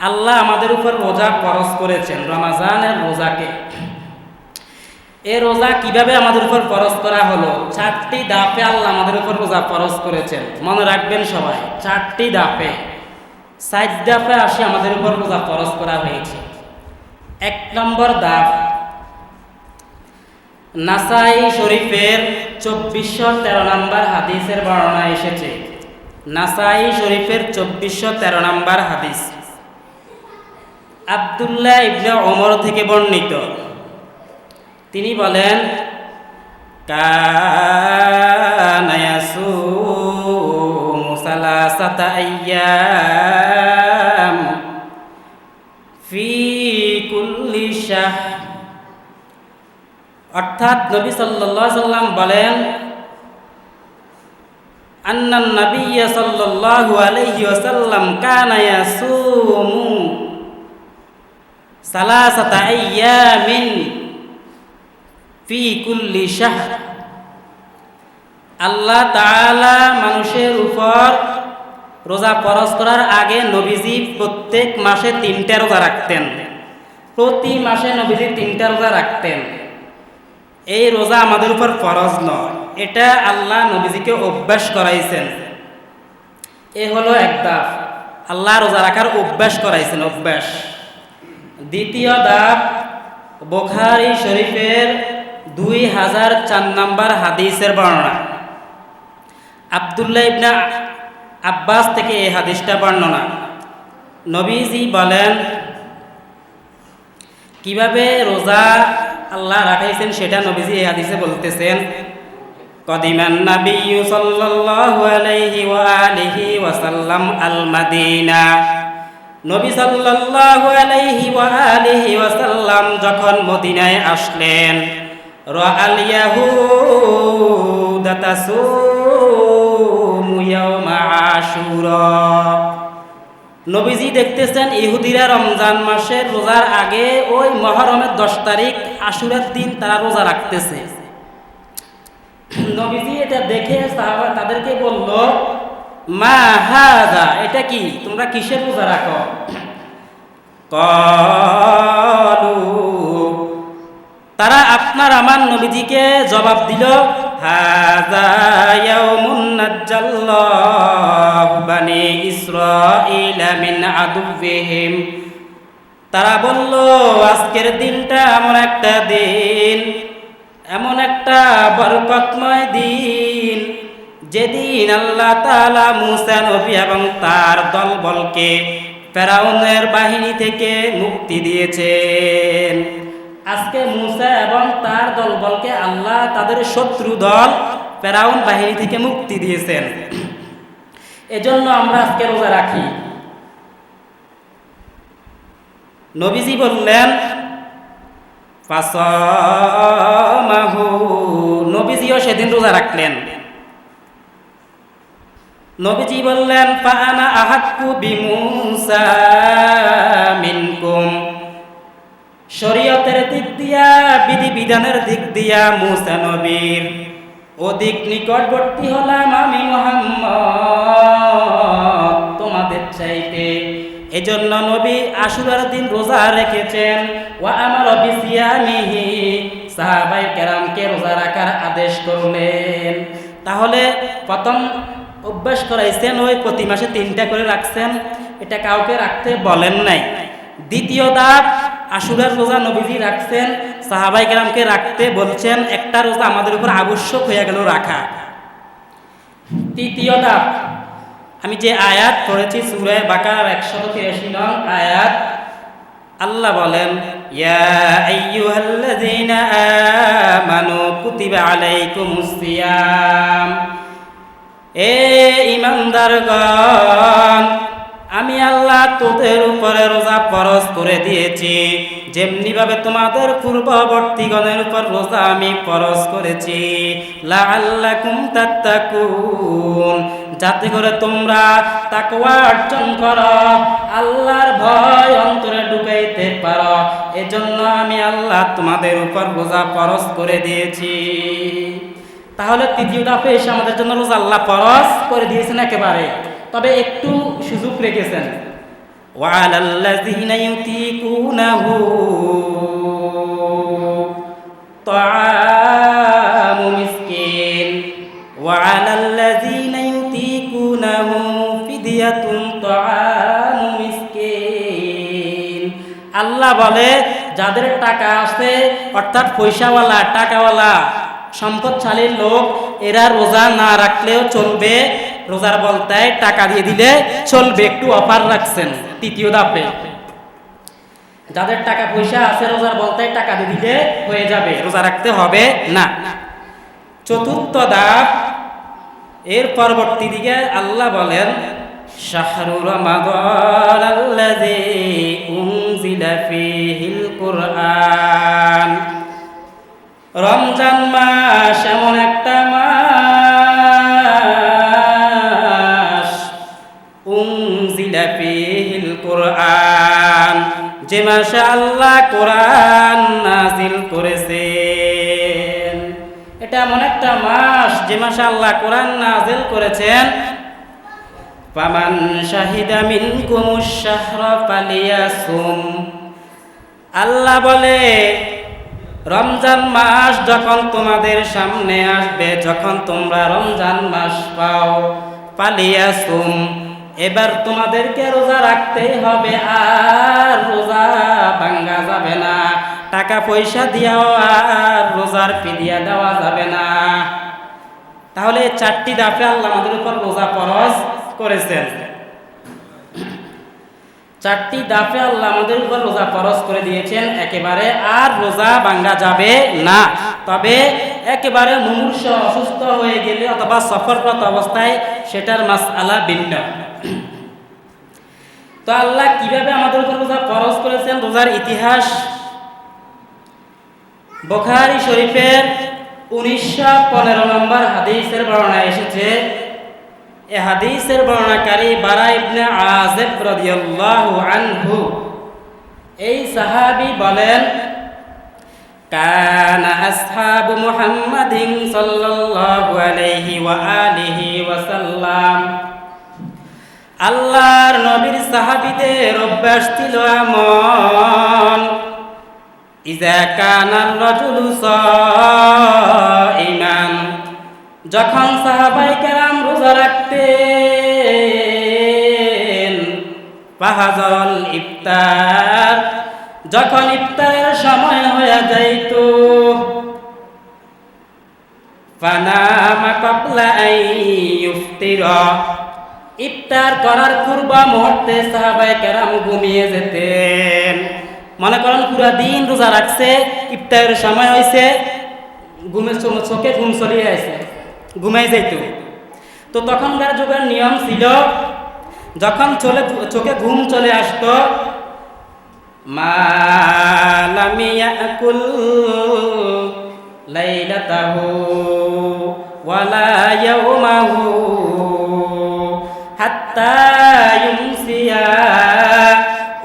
আল্লাহ আমাদের উপর রোজা ফরজ করেছেন। রমাজানের রোজাকে। এ রোজা কীভাবে আমাদের উপর ফরজ করা হলো? চারটি দাপে আল্লাহ আমাদের উপর রোজা ফরজ করেছেন। মনে রাখবেন সবাই, চারটি দাপে। সাত দাপে আসে আমাদের উপর রোজা ফরজ করা হয়েছে। এক নম্বর দাপ নাসাই শরীফের চব্বিশশো তেরো নম্বর হাদিসের বর্ণনা এসেছে। নাসাই শরীফের চব্বিশশো তেরো নম্বর হাদিস। আবদুল্লাহ ইবনে ওমর থেকে বর্ণিত। তিনি বলেন কানায়াসু মুসালাসাতা আইয়াম ফি কুল্লি শাহ। অর্থাৎ নবী সাল্লাল্লাহু সাল্লাম বলেন, আন্নান নবিয়্য সাল্লাল্লাহু আলাইহি ওয়াসাল্লাম কানা ইয়াসুমু সালাসাতা আইয়ামিন ফি কুল্লি শাহর আল্লাহ তাআলা মানুষের উপর রোজা ফরজ করার আগে নবীজি প্রত্যেক মাসে তিনটা রোজা রাখতেন। প্রতি মাসে নবীজি তিনটা রোজা রাখতেন। এই রোজা আমাদের উপর ফরজ নয়, এটা আল্লাহ নবীজিকে অভ্যাস করাইছেন। এ হলো এক দাফ, আল্লাহ রোজা রাখার অভ্যাস করাইছেন, অভ্যাস। দ্বিতীয় দাপ বোখারি শরীফের দুই হাজার চার নম্বর হাদিসের বর্ণনা। আবদুল্লাহ ইবনা আব্বাস থেকে এই হাদিসটা বর্ণনা। নবীজি বলেন, কীভাবে রোজা আল্লাহ রাখাইছেন সেটা নবীজি এই হাদিসে বলতেছেন। কদিমান নাবিয়্যু সাল্লাল্লাহু আলাইহি ওয়া আলিহি ওয়া সাল্লাম আল মাদিনা নবী সাল্লাল্লাহু আলাইহি ওয়া আলিহি ওয়া সাল্লাম যখন মদিনায় আসলেন, রাআল ইয়াহুদা তাসুমু ইয়াওমা আশুরা। নবীজি দেখতেছেন ইহুদিরা রমজান মাসের রোজার আগে ওই মহরমের দশ তারিখ আশুরের দিন তারা রোজা রাখতেছে। নবীজি এটা দেখে তাদেরকে বলল মা হাজা এটা কি? তোমরা কিসের রোজা রাখো? কলু। তারা আপনার আমার নবীজিকে জবাব দিল তারা বলল, আজকের দিনটা এমন একটা দিন, এমন একটা বরকতময় দিন। যেদিন আল্লাহ তাআলা মুসা নবী এবং তার দলবলকে ফেরাউনের বাহিনী থেকে মুক্তি দিয়েছেন। আজকে মুসা এবং তার দলবলকে আল্লাহ তাদের শত্রু দল ফেরাউন বাহিনী থেকে মুক্তি দিয়েছেন। এজন্য আমরা আজকে রোজা রাখি। নবীজি বললেন নবীজিও সেদিন রোজা রাখলেন। নবীজি বললেন, ফাআনা আহাক্কু বিমুসা মিনকুম। শরীয়তের দিক দিয়া বিধি বিধানের দিক দিয়া মুসা নবীর। অধিক নিকটবর্তী হলাম আমি মোহাম্মদ তোমাদের চাইতে। এজন্য নবী আশুরার দিন রোজা রেখেছেন। ও আমার অবিসিয়ামিহি সাহাবাই কেরামকে রোজা রাখার আদেশ করলেন। তাহলে প্রথম অভ্যাস করাইছেন, ওই প্রতি মাসে তিনটা করে রাখছেন। এটা কাউকে রাখতে বলেন নাই। দ্বিতীয় দাপ আশুরার রোজা নবীজি রাখছেন, সাহাবাই কেরামকে রাখতে বলছেন, একটা রোজা আমাদের উপর আবশ্যক হয়ে গেল রাখা। তৃতীয় দাপ আমি যে আয়াত পড়েছি সুরায় বাকার একশো তিরাশি নং আয়াত, আল্লাহ বলেন, ইয়া আমানু কুতিবা আলাইকুমুস সিয়াম। এ ইমানদারগণ, আমি আল্লাহ তোদের উপরে রোজা ফরজ করে দিয়েছি। যেমনি ভাবে তোমাদের পূর্ববর্তীগণের উপর রোজা আমি ফরজ করেছি। লাআল্লাকুম তাত্তাকুন, যাতে করে তোমরা তাকওয়া অর্জন করো, আল্লাহর ভয় অন্তরে ঢুকাইতে পারো। এজন্য আমি আল্লাহ তোমাদের উপর রোজা ফরজ করে দিয়েছি। তাহলে তৃতীয় দাফে এসে আমাদের জন্য রোজা আল্লাহ ফরজ করে দিয়েছেন একেবারে তবে একটু সুযোগ রেখেছেন وعلى الذين يطيقونه طعام مسكين وعلى الذين يطيقونه فدية طعام مسكين আল্লাহ বলে যাদের টাকা আছে অর্থাৎ পয়সাওয়ালা টাকাওয়ালা সম্পদশালীর লোক, এরা রোজা না রাখলেও চলবে। রোজার বলতায় টাকা দিয়ে দিলে চলবে, একটু অফার রাখছেন তৃতীয় ধাপে। যাদের টাকা পয়সা আছে, রোজার বলতায় টাকা দিয়ে দিলে হয়ে যাবে, রোজা রাখতে হবে না। চতুর্থ ধাপ, এর পরবর্তী দিকে আল্লাহ বলেন, শাহরু রমাদান আল্লাযী রমজান মাস এমন একটা মাস। উনজিলা ফীহিল কুরআন। যে মাসে আল্লাহ কোরআন নাজিল করেছেন। এটা এমন একটা মাস যে মাসে আল্লাহ কোরআন নাজিল করেছেন। ফামান শাহিদা মিনকুমুশ শাহরা ফালিয়াসুম। আল্লাহ বলে রমজান মাস যখন তোমাদের সামনে আসবে, যখন তোমরা রমজান মাস পাও পালিয়াসুম এবার তোমাদেরকে রোজা রাখতেই হবে, আর রোজা ভাঙ্গা যাবে না। টাকা পয়সা দিয়াও আর রোজার ফিদিয়া দেওয়া যাবে না। তাহলে চারটি দাফে আল্লাহ আমাদের উপর রোজা ফরজ করেছেন। চারটি দাফে আল্লাহ আমাদের উপর রোজা ফরজ করে দিয়েছেন, একেবারে আর রোজা ভাঙ্গা যাবে না। তবে একেবারে মুমূর্ষ অসুস্থ হয়ে গেলে অথবা সফররত অবস্থায় সেটার মাস আলা ভিন্ন। তো আল্লাহ কীভাবে আমাদের উপর রোজা ফরজ করেছেন? রোজার ইতিহাস বখারি শরীফের উনিশশো পনেরো নম্বর হাদিসের বর্ণনা এসেছে এ হাদিসের বর্ণনাকারী বারা ইবনে আযিব রাদিয়াল্লাহু আনহু। এই সাহাবী বলেন আসহাবু মুহাম্মাদিন সাল্লাল্লাহু আলাইহি ওয়া আলিহি ওয়া সাল্লাম। আল্লাহর নবীর সাহাবীদের অভ্যাস ছিল এমন ইজা কানার রাজুলু সাইমান যখন সাহাবাই কেরাম রোজা রাখতেন। পাহাজল ইফতার, যখন ইফতারের সময় হয়ে যাইত। ফানামা আই ইফতিরা। ইফতার করার পূর্ব মুহূর্তে সাহাবাই কেরাম ঘুমিয়ে যেতেন। মনে করেন পুরা দিন রোজা রাখছে, ইফতারের সময় হয়েছে ঘুমে চোখে ঘুম চলিয়ে আছে ঘুমাই যাইত। তো তখনকার যুগের নিয়ম ছিল, যখন চলে চোখে ঘুম চলে আসতো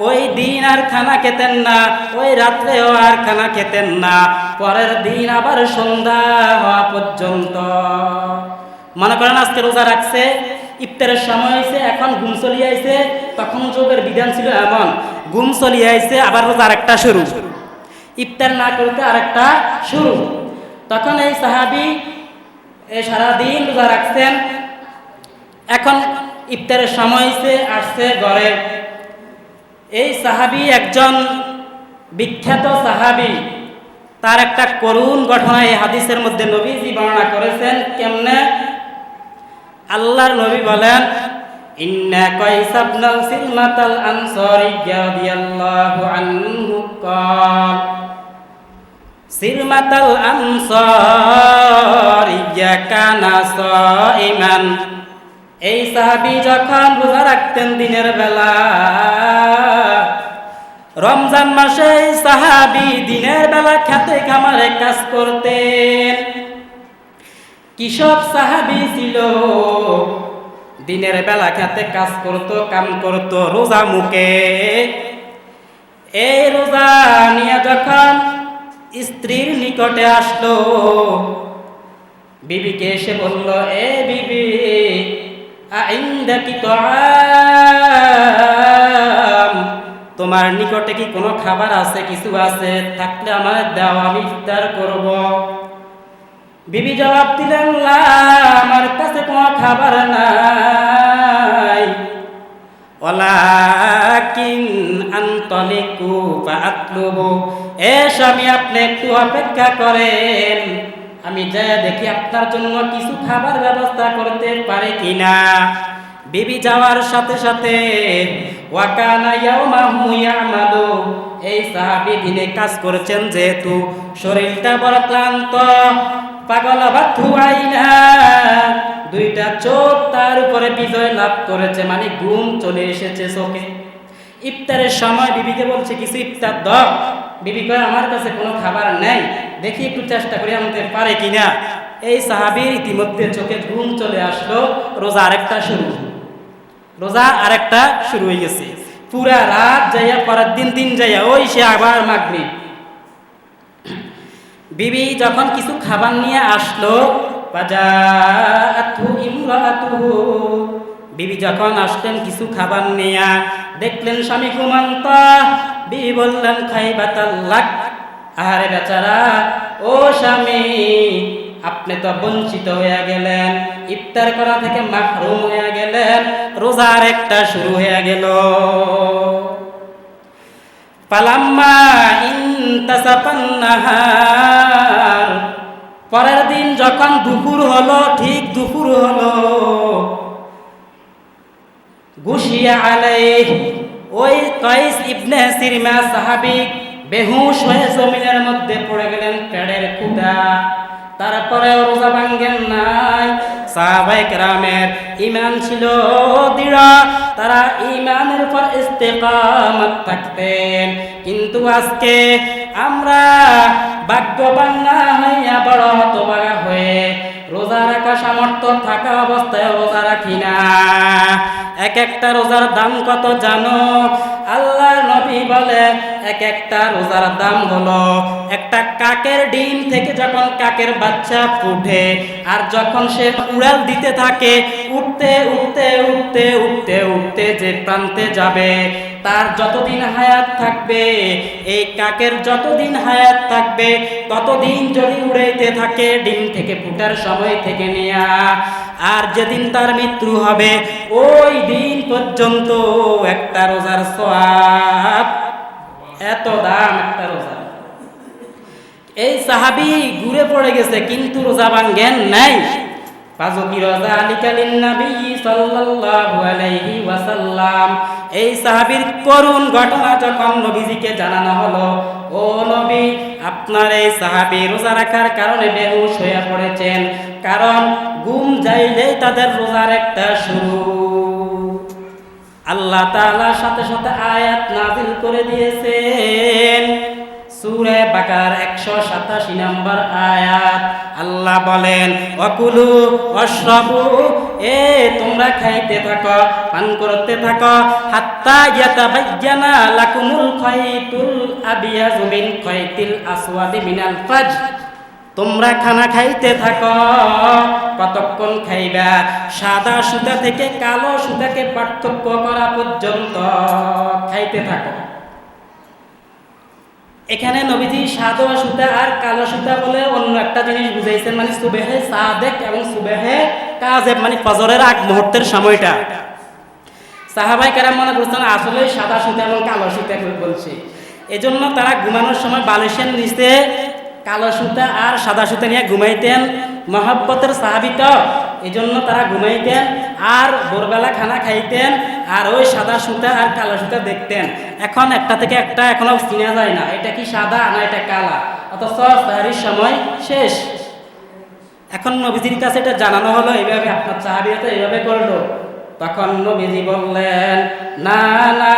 ওই দিন আর খানা খেতেন না, ওই রাত্রেও আর খানা খেতেন না, পরের দিন আবার সন্ধ্যা হওয়া পর্যন্ত। মনে করেন আজকে রোজা রাখছে, ইফতারের সময় হয়েছে, এখন ঘুম চলিয়ে আইছে তখন যোগের বিধান ছিল এমন, ঘুম চলিয়ে আইছে, আবার রোজা আরেকটা শুরু। ইফতার না করতে আরেকটা শুরু। তখন এই সাহাবি সারাদিন রোজা রাখছেন, এখন ইফতারের সময় হয়েছে, আসছে ঘরে। এই সাহাবি একজন বিখ্যাত সাহাবি, তার একটা করুণ ঘটনা এই হাদিসের মধ্যে নবীজি বর্ণনা করেছেন, কেমনে আল্লাহর নবী বলেন, ইন্না কাইসাব নাল সিলমাতাল আনসারি রাদিয়াল্লাহু আনহু কাল। সিলমাতাল আনসারি কানা সাইমান এই সাহাবী যখন রোজা রাখতেন দিনের বেলা, রমজান মাসে সাহাবী দিনের বেলা খেতে খামারে কাজ করতেন। কৃষক সাহাবি ছিল? দিনের বেলা খেতে কাজ করত, কাম করত রোজা মুখে। এই রোজা নিয়ে যখন স্ত্রীর নিকটে আসলো, বিবিকে এসে বলল, এ বিবি, আইন্দাকি তো তোমার নিকটে কি কোনো খাবার আছে, কিছু আছে? থাকলে আমার দাও, আমি ইফতার করব। বিবি জবাব দিলেন "লা, আমার কাছে কোনো খাবার নাই। ওলাকিন আন্তলিকু বা আতলুবু এ আপনি একটু অপেক্ষা করেন। আমি যাই দেখি আপনার জন্য কিছু খাবার ব্যবস্থা করতে পারে কিনা। বিবি যাওয়ার সাথে সাথে ওয়াকানা ইয়াউমাহু এই সাহাবী দিনে কাজ করেছেন যেহেতু শরীরটা বড় ক্লান্ত। দুইটা চোখ তার উপরে বিজয় লাভ করেছে মানে ঘুম চলে এসেছে চোখে। ইফতারের সময় বিবিকে বলছে, কিছু ইফতার দাও। বিবি কয়, আমার কাছে কোনো খাবার নেই। দেখি একটু চেষ্টা করে, আনতে পারে কিনা। এই সাহাবীর ইতিমধ্যে চোখে ঘুম চলে আসলো, রোজা আরেকটা শুরু। রোজা আরেকটা শুরু হয়ে গেছে। পুরা রাত যাইয়া পরের দিন দিন যাইয়া, ওই সে আবার মাগরিব। বিবি যখন কিছু খাবার নিয়ে আসলো বিবি যখন আসলেন কিছু খাবার নিয়ে, দেখলেন স্বামী ঘুমান্ত। বিবি বললেন খাইবাতাল্লাক আহারে বেচারা, ও স্বামী, আপনি তো বঞ্চিত হয়ে গেলেন, ইফতার করা থেকে মাহরুম হয়ে গেলেন, রোজার একটা শুরু হয়ে গেল। পালাম্মা ইনতাসাফান নাহার পরের দিন যখন দুপুর হলো, ঠিক দুপুর হলো, গুশিয়া আলাইহ, ওই কয়েস ইবনে সিরমা সাহাবী বেহুশ হয়ে জমিনের মধ্যে পড়ে গেলেন পেড়ের কুদা তারপরে রোজা ভাঙ্গেন নাই। কেরামের ইমান ছিল দৃঢ়। তারা ইমানের উপর ইস্তেকামত থাকতেন। কিন্তু আজকে আমরা ভাগ্যবান না হইয়া বড় হতবাগা হয়ে রোজা রাখা সামর্থ্য থাকা অবস্থায় রোজা রাখি না। এক একটা রোজার দাম কত জানো? আল্লাহ নবী বলে এক একটা রোজার দাম হলো। একটা কাকের ডিম থেকে যখন কাকের বাচ্চা ফুটে, আর যখন সে উড়াল দিতে থাকে, উঠতে উঠতে উঠতে উঠতে উঠতে যে প্রান্তে যাবে, তার যতদিন হায়াত থাকবে, এই কাকের যতদিন হায়াত থাকবে, ততদিন যদি উড়াইতে থাকে ডিম থেকে ফুটার সময় থেকে নেয়া। আর যেদিন তার মৃত্যু হবে, ওই দিন পর্যন্ত একটা রোজার সোয়াব এত দাম একটা রোজা। এই সাহাবি ঘুরে পড়ে গেছে, কিন্তু রোজা ভাঙ্গেন নাই। ফাজুকি রোজা আলিকালিন নবী সাল্লাল্লাহু আলাইহি ওয়াসাল্লাম। এই সাহাবীর করুণ ঘটনা যখন নবীজিকে জানানো হলো, ও নবী, আপনার এই সাহাবী রোজা রাখার কারণে বেহুশ হয়ে পড়েছেন। কারণ, ঘুম যাইলেই তাদের রোজার একটা শুরু। আল্লাহ তাআলার সাথে সাথে আয়াত নাজিল করে দিয়েছেন। সূরা বাকার 187 নম্বর আয়াত। আল্লাহ বলেন, অকুলু অশ্রবু এ তোমরা খাইতে থাকো, পান করতে থাকো, হাত্তা ইয়াতাবায়্যানা লাকুমুল খাইতুল আবিয়াজু মিন খাইতিল আসওয়াদি মিনাল ফাজর। তোমরা খানা খাইতে থাকো। কতক্ষণ খাইবা? সাদা সুতা থেকে কালো সুতাকে পার্থক্য করা পর্যন্ত খাইতে থাকো। এখানে নবীজি সাদা সুতা আর কালো সুতা বলে অন্য একটা জিনিস বুঝাইছেন মানে সুবেহে সাদেক এবং সুবেহে কাজে মানে ফজরের আগ মুহূর্তের সময়টা। সাহাবাই কারাম মনে করছেন, আসলে সাদা সুতা এবং কালো সুতা বলছে। এজন্য তারা ঘুমানোর সময় বালিশের নিচে কালো সুতা আর সাদা সুতা নিয়ে ঘুমাইতেন। মহাব্বতের সাহাবি তো এই জন্য তারা ঘুমাইতেন আর ভোরবেলা খানা খাইতেন আর ওই সাদা সুতা আর কালো সুতা দেখতেন। এখন একটা থেকে একটা এখনও চিনা যায় না, এটা কি সাদা না এটা কালা? অথচ সাহারির সময় শেষ। এখন নবীজির কাছে এটা জানানো হলো, এইভাবে আপনার সাহাবিরা তো এইভাবে করল। তখন নবীজি বললেন, না না।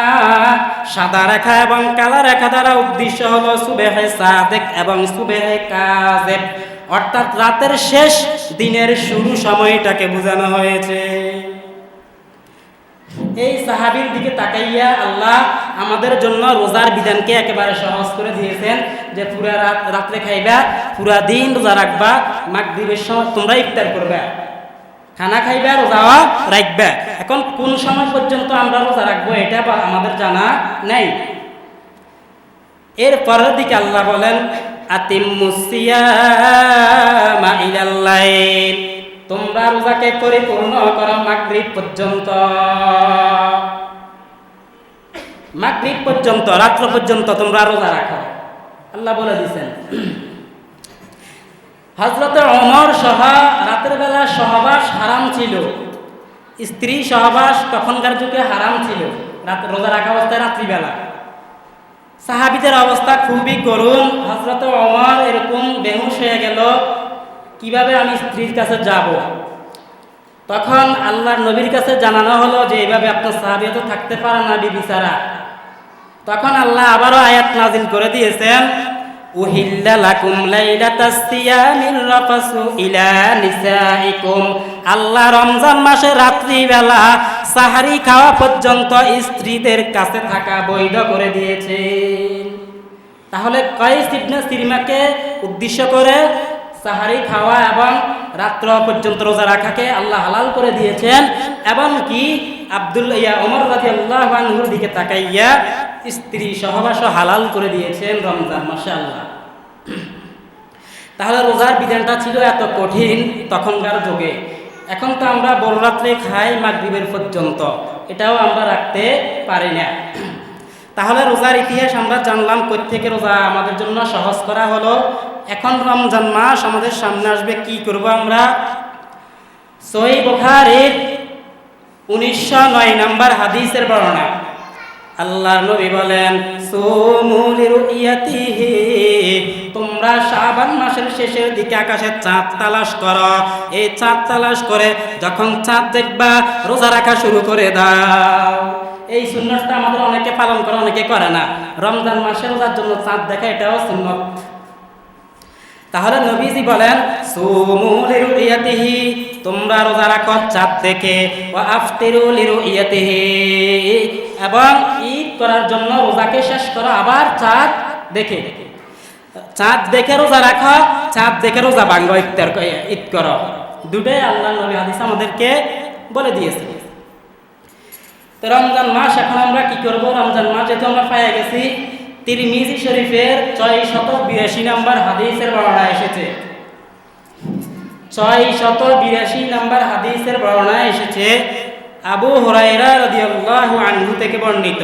সাদা রেখা এবং কালা রেখা দ্বারা উদ্দেশ্য হলো সুবেহে সাদেক এবং সুবেহে কাজেব। অর্থাৎ রাতের শেষ দিনের শুরু সময়টাকে বোঝানো হয়েছে। এই সাহাবির দিকে তাকাইয়া আল্লাহ আমাদের জন্য রোজার বিধানকে একেবারে সহজ করে দিয়েছেন যে পুরা রাত রাত্রে খাইবা, পুরা দিন রোজা রাখবা, মাগরিবের সময় তোমরা ইফতার করবা। খানা খাইবে রোজাও রাখবে। এখন কোন সময় পর্যন্ত আমরা রোজা রাখব এটা আমাদের জানা নেই। এর পরের দিকে আল্লাহ বলেন তোমরা রোজাকে পরিপূর্ণ করো মাগরিব পর্যন্ত। মাগরিব পর্যন্ত, রাত্র পর্যন্ত তোমরা রোজা রাখো। আল্লাহ বলে দিছেন হজরত অমর সহ রাতের বেলা সহবাস হারাম ছিল। স্ত্রী সহবাস তখনকার যুগে হারাম ছিল। রাত রোজা রাখা অবস্থায় রাত্রিবেলা। সাহাবিদের অবস্থা খুবই করুণ। হজরত অমর এরকম বেহুশ হয়ে গেল, কীভাবে আমি স্ত্রীর কাছে যাব? তখন আল্লাহর নবীর কাছে জানানো হলো যে এইভাবে আপনার সাহাবি তো থাকতে পারে না বিবিচারা তখন আল্লাহ আবারও আয়াত নাজিল করে দিয়েছেন উহিল্লা লাকুম লাইলাতাস সিয়ামির রাফাসু ইলা নিসাইকুম। আল্লাহ রমজান মাসে রাত্রিবেলা সাহারি খাওয়া পর্যন্ত স্ত্রীদের কাছে থাকা বৈধ করে দিয়েছে তাহলে কয় ইবনে সিরিমাকে উদ্দেশ্য করে সাহারি খাওয়া এবং রাত্র পর্যন্ত রোজা রাখাকে আল্লাহ হালাল করে দিয়েছেন। এবং কি আব্দুল্লাহ ইয়া ওমর রাজি আল্লাহ দিকে তাকাইয়া স্ত্রী সহবাস হালাল করে দিয়েছেন রমজান মাসে আল্লাহ তাহলে রোজার বিধানটা ছিল এত কঠিন তখনকার যুগে। এখন তো আমরা বড় রাত্রে খাই মাগরিবের পর্যন্ত। এটাও আমরা রাখতে পারি না। তাহলে রোজার ইতিহাস আমরা জানলাম থেকে রোজা আমাদের জন্য সহজ করা হলো? এখন রমজান মাস, আমাদের সামনে আসবে কি করব আমরা? সই বোখারের উনিশশো নয় নম্বর হাদিসের বর্ণনা। আল্লাহ নবী বলেন তোমরা শাবান মাসের শেষের দিকে আকাশে চাঁদ তালাশ করো। এই চাঁদ তালাশ করে যখন চাঁদ দেখবা, রোজা রাখা শুরু করে দাও। এই সুন্নতটা আমাদের অনেকে পালন করে, অনেকে করে না। রমজান মাসে রোজার জন্য চাঁদ দেখা এটাও সুন্নত। তাহলে নবীজি বলেন তোমরা রোজা রাখো চাঁদ আফতিরু এবং ঈদ করার জন্য রোজাকে শেষ করো আবার চাঁদ দেখে। চাঁদ দেখে রোজা রাখো, চাঁদ দেখে রোজা ভাঙ্গ ইফতার ঈদ করো। দুটাই আল্লাহ নবী হাদিস আমাদেরকে বলে দিয়েছে। তো রমজান মাস, এখন আমরা কি করব? রমজান মাস যেহেতু আমরা পাইয়া গেছি তিরমিজি শরীফের ছয় শত বিরাশি নম্বর হাদিসের বর্ণনা এসেছে ছয় শত বিরাশি নম্বর হাদিসের বর্ণনা এসেছে আবু হরাইরা রাদিয়াল্লাহু আনহু থেকে বর্ণিত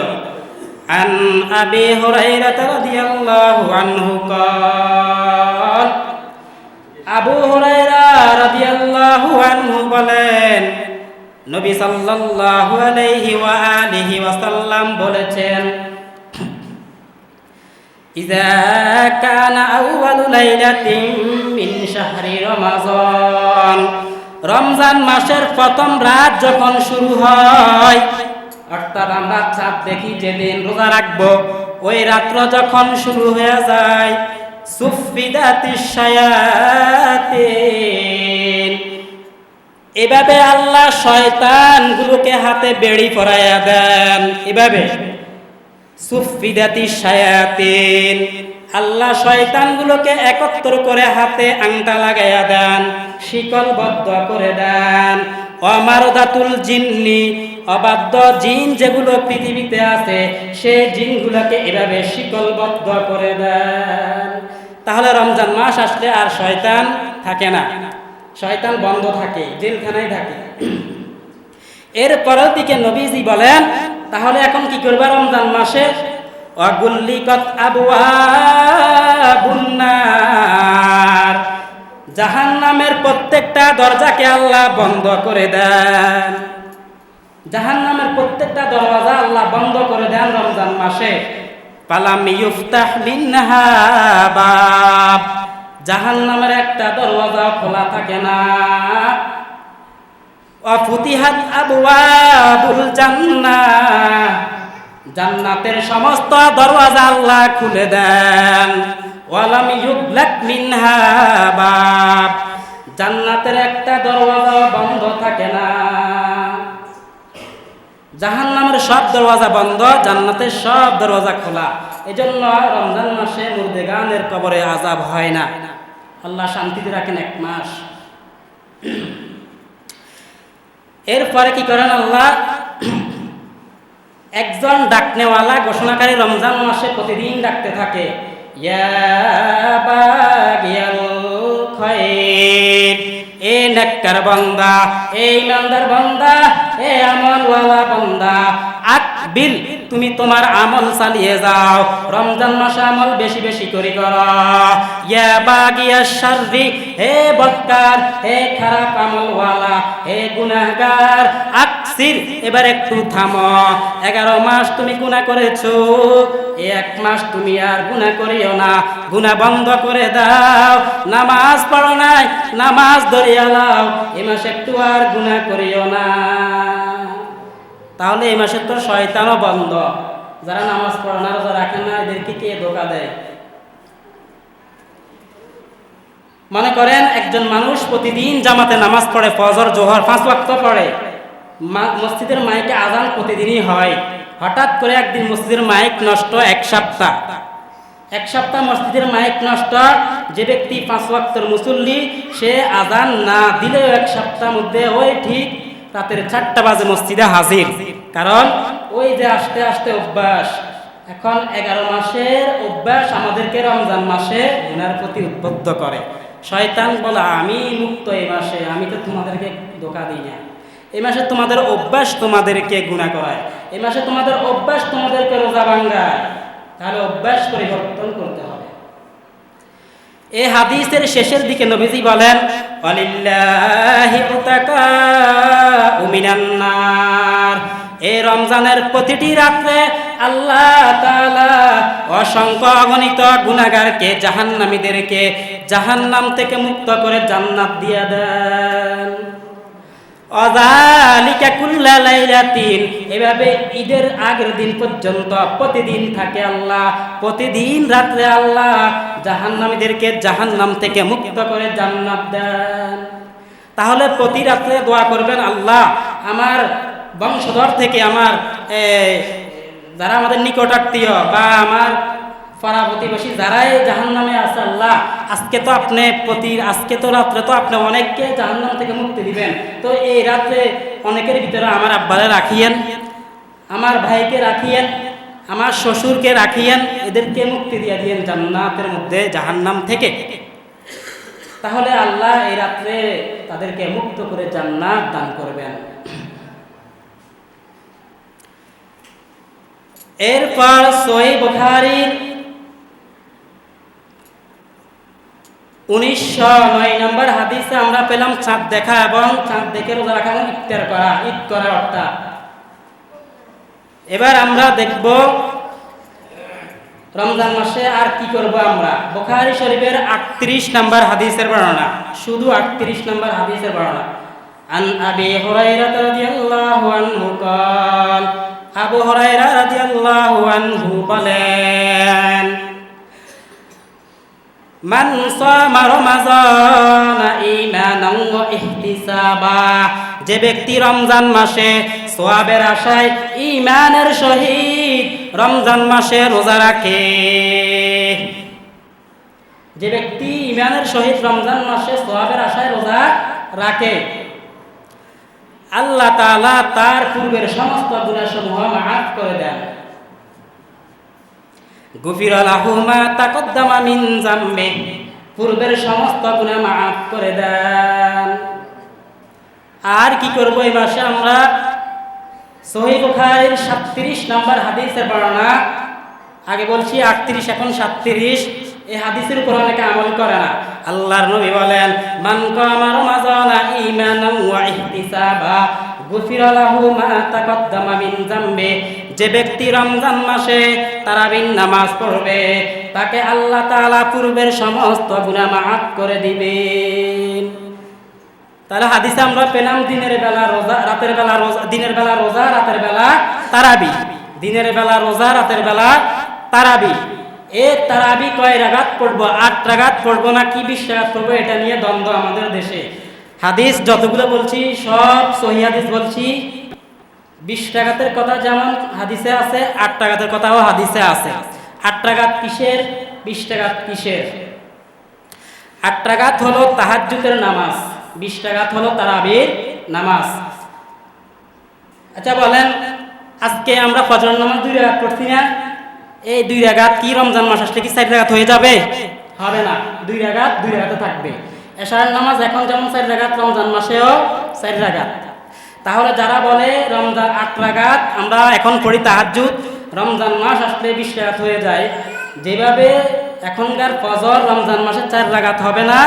عن أبي هريرة رضي الله عنه قال আবু হুরায়রা রাদিয়াল্লাহু আনহু বলেন নবী সাল্লাল্লাহু আলাইহি ওয়া আলিহি ওয়াসাল্লাম বলেছেন ইজা কানা আউয়ালু লাইলাতিন মিন শাহরি রমাজান রমজান মাসের প্রথম রাত যখন শুরু হয়, অর্থাৎ আমরা চাঁদ দেখি যেদিন রোজা রাখব, ওই রাত্র যখন শুরু হয়ে যায়, সুফিদাতি এভাবে আল্লাহ শয়তান শয়তানগুলোকে হাতে বেড়ি পরাইয়া দেন। এভাবে। সুফিদাতি শায়াতিন। আল্লাহ শয়তানগুলোকে একত্র করে হাতে আংটা লাগাইয়া দেন, শিকলবদ্ধ করে দেন। অমারদাতুল জিন্নি, অবাধ্য জিন যেগুলো পৃথিবীতে আছে, সেই জিনগুলোকে এভাবে শিকলবদ্ধ করে দেন। তাহলে রমজান মাস আসলে আর শয়তান থাকে না। শয়তান বন্ধ থাকে, জেলখানায় থাকে। এর পরের দিকে নবীজি বলেন তাহলে এখন কি করবে? রমজান মাসে জাহান নামের প্রত্যেকটা দরজাকে আল্লাহ বন্ধ করে দেন। জাহান নামের প্রত্যেকটা দরজা আল্লাহ বন্ধ করে দেন রমজান মাসে। পালাম ইউফতাহ মিনহা বাব জাহান নামের একটা দরওয়াজা খোলা থাকে না। অফুতিহাত আবুয়াবুল জান্নাহ। জান্নাতের সমস্ত দরওয়াজা আল্লাহ খুলে দেন। ওয়ালাম ইউবলাক মিনহা বাব। জান্নাতের একটা দরওয়াজা বন্ধ থাকে না। জাহান্নামের সব দরওয়াজা বন্ধ, জান্নাতের সব দরওয়াজা খোলা। এই জন্য রমজান মাসে মুর্দেগানের কবরে আজাব হয় না। আল্লাহ শান্তিতে রাখেন এক মাস। এরপরে কি করেন আল্লাহ? একজন ডাকনেওয়ালা ঘোষণাকারী রমজান মাসে প্রতিদিন ডাকতে থাকে এ নেককার বন্দা, এ ইমানদার বন্দা, এ আমলওয়ালা বন্দা আকবিল তুমি তোমার আমল চালিয়ে যাও। রমজান মাসে আমল বেশি বেশি করে কর। ইয়া বাগিয়া শাররি, হে বক্কার, হে খারাপ আমলওয়ালা, হে গুনাহগার, আকসির, এবার একটু থামো। এগারো মাস তুমি গুনাহ করেছ, এক মাস তুমি আর গুনাহ করিও না। গুনাহ বন্ধ করে দাও। নামাজ পড়ো নাই, নামাজ ধরিয়া লাও এ মাসে একটু আর গুনাহ করিও না। তাহলে এই মাসে তো শয়তানও বন্ধ। যারা নামাজ পড়ে, না রোজা রাখে না, এদেরকে কে ধোকা দেয়? মনে করেন, একজন মানুষ প্রতিদিন জামাতে নামাজ পড়ে, ফজর, জোহর, পাঁচ ওয়াক্ত পড়ে। মসজিদের মাইকে আজান প্রতিদিনই হয়। হঠাৎ করে একদিন মসজিদের মাইক নষ্ট এক সপ্তাহ। এক সপ্তাহ মসজিদের মাইক নষ্ট, যে ব্যক্তি পাঁচ ওয়াক্তর মুসল্লি, সে আজান না দিলেও এক সপ্তাহ মধ্যে, ওই ঠিক রাতের চারটা বাজে মসজিদে হাজির। কারণ ওই যে আস্তে আস্তে অভ্যাস। এখন এগারো মাসের অভ্যাস আমাদেরকে রমজান মাসে গুনার প্রতি উদ্বুদ্ধ করে। শয়তান বলে, আমি মুক্ত এই মাসে, আমি তো তোমাদেরকে ধোকা দিই না। এই মাসে তোমাদের অভ্যাস তোমাদেরকে গুণা করায়। এই মাসে তোমাদের অভ্যাস তোমাদেরকে রোজা ভাঙ্গায় তাহলে অভ্যাস পরিবর্তন করতে হবে। এই হাদিসের শেষের দিকে নবীজি বলেন এই রমজানের প্রতিটি রাত্রে আল্লাহ তাআলা অসংখ্য অগণিত গুণাগারকে জাহান্নামীদেরকে জাহান্নাম থেকে মুক্ত করে জান্নাত দিয়ে দেন। অজালিকা কুল্লা লাইলাতিন। এভাবে ঈদের আগের দিন পর্যন্ত প্রতিদিন থাকে আল্লাহ, প্রতিদিন রাত্রে আল্লাহ জাহান্নামীদেরকে জাহান্নাম থেকে মুক্ত করে জান্নাত দেন। তাহলে প্রতি রাত্রে দোয়া করবেন, আল্লাহ, আমার বংশধর থেকে আমার যারা আমাদের নিকটাত্মীয় বা আমার পাড়া প্রতিবেশী যারাই জাহান নামে আছে, আল্লাহ, আজকে তো আপনি প্রতি, আজকে তো রাত্রে তো আপনি অনেককে জাহান নাম থেকে মুক্তি দিবেন। তো এই রাত্রে অনেকের ভিতরে আমার আব্বারে রাখিয়েন, আমার ভাইকে রাখিয়েন, আমার শ্বশুরকে রাখিয়েন, এদেরকে মুক্তি দিয়ে দিয়েন জান্নাতের মধ্যে, জাহান্নাম থেকে। তাহলে আল্লাহ এই রাত্রে তাদেরকে মুক্ত করে জান্নাত দান করবেন। এরপর সহি বুখারীর উনিশশো নয় নম্বর হাদিসে আমরা পেলাম চাঁদ দেখা এবং চাঁদ দেখে রোজা রাখা এবং ইফতার করা ঈদ করা অর্থাৎ এবার আমরা দেখব রমজান মাসে আর কি করব আমরা বুখারী শরীফের আটত্রিশ নম্বর হাদিসের বর্ণনা শুধু আটত্রিশ নম্বর হাদিসের বর্ণনা আন আবি হুরায়রা রাদিয়াল্লাহু আনহু قال আবু হুরায়রা রাদিয়াল্লাহু আনহু বলেন মান সামা রমাজান যে ব্যক্তি রমজান মাসে সোয়াবের আশায় ঈমানের সহিত রমজান মাসে রোজা রাখে। যে ব্যক্তি ঈমানের সহিত রমজান মাসে সোয়াবের আশায় রোজা রাখে, আল্লাহ তাআলা তার পূর্বের সমস্ত গুনাহসমূহ মাফ করে দেন। পূর্বের সমস্ত গুনাহ মাফ করে দেন। আর কি করব এই মাসে আমরা? সহি 37 নম্বর হাদিসের বর্ণনা। আগে বলছি 38 এখন 37 এই হাদিসের উপর অনেকে আমল করে না। আল্লাহর নবী বলেন, মান কামা রমাজানা ঈমানান ওয়া যে ব্যক্তি রমজান মাসে তারাবিন নামাজ পড়বে, তাকে আল্লাহ তাআলা পূর্বের সমস্ত গুনাহ মাফ করে দিবেন। তাহলে হাদিসে আমরা পেলাম দিনের বেলা রোজা, রাতের বেলা রোজা, দিনের বেলা রোজা, রাতের বেলা তারাবি। দিনের বেলা রোজা, রাতের বেলা তারাবি। এ তারাবি কয় রাগাত পড়ব, আট রাগাত পড়ব না কি বিশ রাগাত পড়ব এটা নিয়ে দ্বন্দ্ব আমাদের দেশে। হাদিস যতগুলো বলছি, সব সহি হাদিস বলছি। বিশ টাকাতের কথা যেমন হাদিসে আছে, আট টাকাতের কথাও হাদিসে আছে। আট টাকাত কিসের? বিশ টাকাত কিসের? আট টাকাত হলো তাহাজ্জুদের নামাজ, বিশ টাকাত হলো তারাবির নামাজ। আচ্ছা বলেন, আজকে আমরা ফজর নামাজ দুই রাগাত পড়ছি না? এই দুই রাগাত কি রমজান মাস আসলে কি চার রাগাত হয়ে যাবে? হবে না। দুই রাগাত দুই রাগাতে থাকবে। এশার নামাজ এখন যেমন চার রাগাত রমজান মাসেও চার রাগাত তাহলে যারা বলে রমজান আট রাগাত আমরা এখন পড়ি তাহাজ্জুদ, রমজান মাস আসলে বিশ রাগাত হয়ে যায়। যেভাবে এখনকার ফজর রমজান মাসে চার রাগাত হবে না,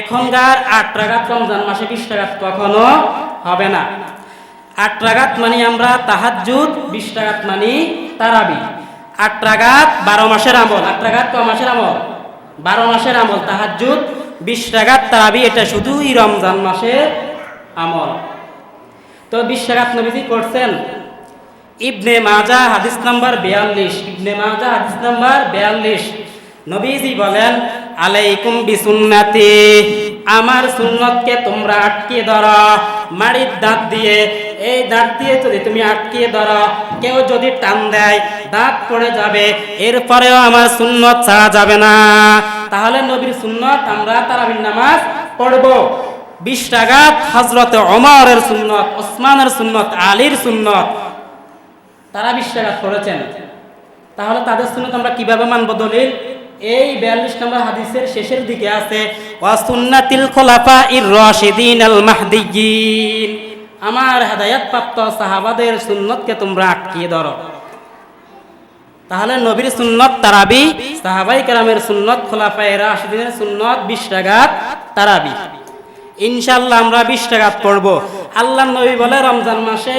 এখনকার আট রাগাত রমজান মাসে বিশ রাগাত কখনো হবে না। আট রাগাত মানি আমরা তাহাজ্জুদ, বিশ রাগাত মানে তারাবি। আট রাগাত বারো মাসের আমল। আট রাগাত ক মাসের আমল? বারো মাসের আমল, তাহাজ্জুদ বিশ রাগাত তারাবি, এটা শুধুই রমজান মাসের আমল। তো বিশ নবীজি করছেন ইবনে মাজা হাদিস নাম্বার বিয়াল্লিশ। ইবনে মাজা হাদিস নাম্বার বিয়াল্লিশ। নবীজি বলেন, আলাইকুম বিসুন্নাতি, আমার সুন্নতকে তোমরা আটকে ধরো। মাড়ির দাঁত দিয়ে, এই দাঁত দিয়ে যদি তুমি আটকে ধরো, কেউ যদি টান দেয়, দাঁত পড়ে যাবে, এরপরেও আমার সুন্নত ছাড়া যাবে না। তাহলে নবীর সুন্নত আমরা তারাবির নামাজ পড়ব। বিশ টাকাত হজরত ওমরের সুন্নত, ওসমানের সুন্নত, আলীর সুন্নত। তারা বিশ টাকা করেছেন তাহলে তাদের সুন্নত আমরা কীভাবে মানব দলিল? এই বিয়াল্লিশ নম্বর হাদিসের শেষের দিকে আছে ওয়াসুন্নাতিল খোলাফা ইর রশিদিন আল মাহদিয়িন আমার হেদায়াত প্রাপ্ত সাহাবাদের সুন্নতকে তোমরা আটকিয়ে ধরো। তাহলে নবীর সুন্নত তারাবি, সাহাবাই কেরামের সুন্নত, খোলাফায় রাশিদিনের সুন্নত বিশ টাকাত তারাবি। ইনশাল্লাহ আমরা বিশ টাকাত পড়ব। আল্লাহ নবী বলে রমজান মাসে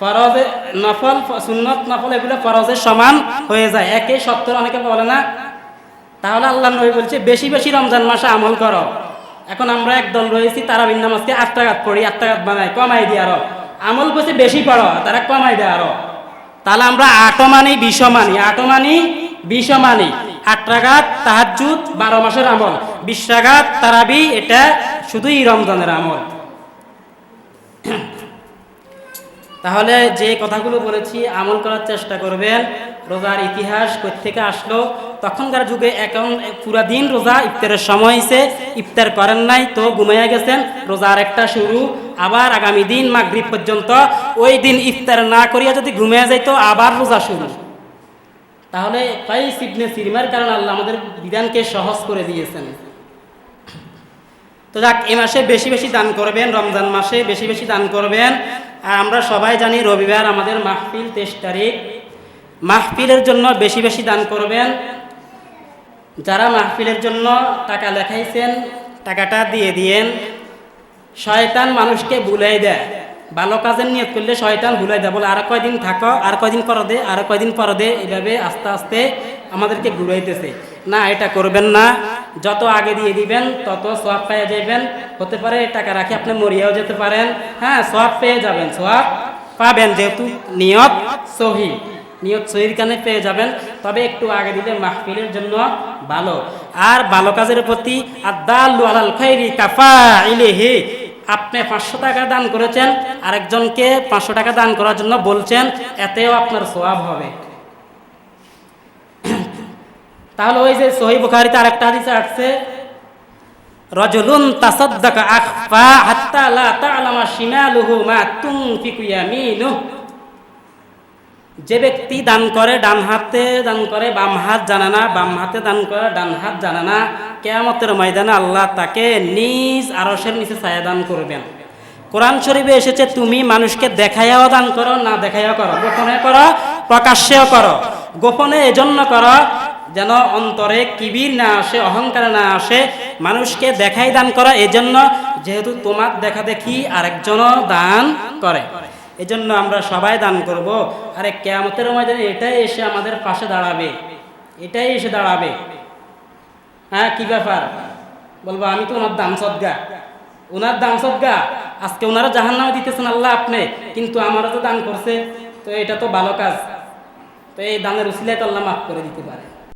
ফরজে নফল, সুন্নত নফল এগুলো ফরজের সমান হয়ে যায়। একে সত্তর অনেকে বলে না তাহলে আল্লাহ নবী বলছে, বেশি বেশি রমজান মাসে আমল করো। এখন আমরা একদল রয়েছি, তারা নামাজকে আট টাকাত পড়ি টাকাত বানাই কমাই দিই আরও। আমল করছে, বেশি পড়ো, তারা কমাই দেয় আরও। তাহলে আমরা আটো মানি বিশ মানি আটো মানি বিশ মানি। আট টাকাত তাহাজুদ বারো মাসের আমল। বিশ টাকাত তারাবি, এটা শুধুই রমজানের আমল। তাহলে যে কথাগুলো বলেছি, আমল করার চেষ্টা করবেন। রোজার ইতিহাস থেকে আসলো? তখনকার যুগে এখন পুরা দিন রোজা ইফতারের সময় হয়েছে ইফতার করেন নাই তো ঘুমাইয়া গেছেন, রোজার একটা শুরু। আবার আগামী দিন মাগরিব পর্যন্ত ওই দিন ইফতার না করিয়া যদি ঘুমিয়ে যাইতো, আবার রোজা শুরু। তাহলে তাই সিবনে সিরিমার কারণে আল্লাহ আমাদের বিধানকে সহজ করে দিয়েছেন। তো যাক, এ মাসে বেশি বেশি দান করবেন, রমজান মাসে বেশি বেশি দান করবেন। আর আমরা সবাই জানি রবিবার আমাদের মাহফিল তেইশ তারিখ। মাহফিলের জন্য বেশি বেশি দান করবেন। যারা মাহফিলের জন্য টাকা লেখাইছেন, টাকাটা দিয়ে দিয়েন। শয়তান মানুষকে ভুলাই দেয়। ভালো কাজের নিয়ত করলে শয়তান ভুলাই দেয়। বলে, আর কয়দিন থাকো, আর কয়দিন পর দে, আর কয়দিন পর দে। এইভাবে আস্তে আস্তে আমাদেরকে ঘুরাইতেছে। না, এটা করবেন না। যত আগে দিয়ে দিবেন, তত সব পেয়ে যাবেন হতে পারে টাকা রাখি আপনি মরিয়াও যেতে পারেন। হ্যাঁ সব পেয়ে যাবেন। সব পাবেন যেহেতু নিয়ত সহি। নিয়ত সহির কানে পেয়ে যাবেন। তবে একটু আগে দিলে মাহফিলের জন্য ভালো। আর ভালো কাজের প্রতি আপনি পাঁচশো টাকা দান করেছেন, আরেকজনকে পাঁচশো টাকা দান করার জন্য বলছেন, এতেও আপনার সোয়াব হবে। তাহলে ওই যে সহি বুখারিতে আরেকটা হাদিসে আসছে, রজুলুন তাসাদ্দাকা আখফা হাত্তা লা তা'লামা শিমালুহু মা তুনফিকু ইয়ামিনুহু। যে ব্যক্তি দান করে ডান হাতে দান করে, বাম হাত জানে না, বাম হাতে দান করে, ডান হাত জানে না, কেয়ামতের ময়দানে আল্লাহ তাকে নিজ আরসের নিচে ছায়া দান করবেন। কোরআন শরীফে এসেছে, তুমি মানুষকে দেখাইয়াও দান করো, না দেখাইয়াও করো, গোপনে করো, প্রকাশ্যেও করো। গোপনে এজন্য করো, যেন অন্তরে কিবির না আসে, অহংকার না আসে, মানুষকে দেখাই দান করা, এজন্য যেহেতু তোমার দেখা দেখি আরেকজনও দান করে। এজন্য আমরা সবাই দান করব। আরে কেয়ামতের ময়দানে এটাই এসে আমাদের পাশে দাঁড়াবে। এটাই এসে দাঁড়াবে। হ্যাঁ কি ব্যাপার? বলব, আমি তো ওনার দাম সদ্গা। ওনার দাম সদ্গা। আজকে ওনারা জাহান নামে দিতেছেন আল্লাহ আপনি, কিন্তু আমারও তো দান করছে। তো এটা তো ভালো কাজ। তো এই দানের উসিলায় তো আল্লাহ মাফ করে দিতে পারে।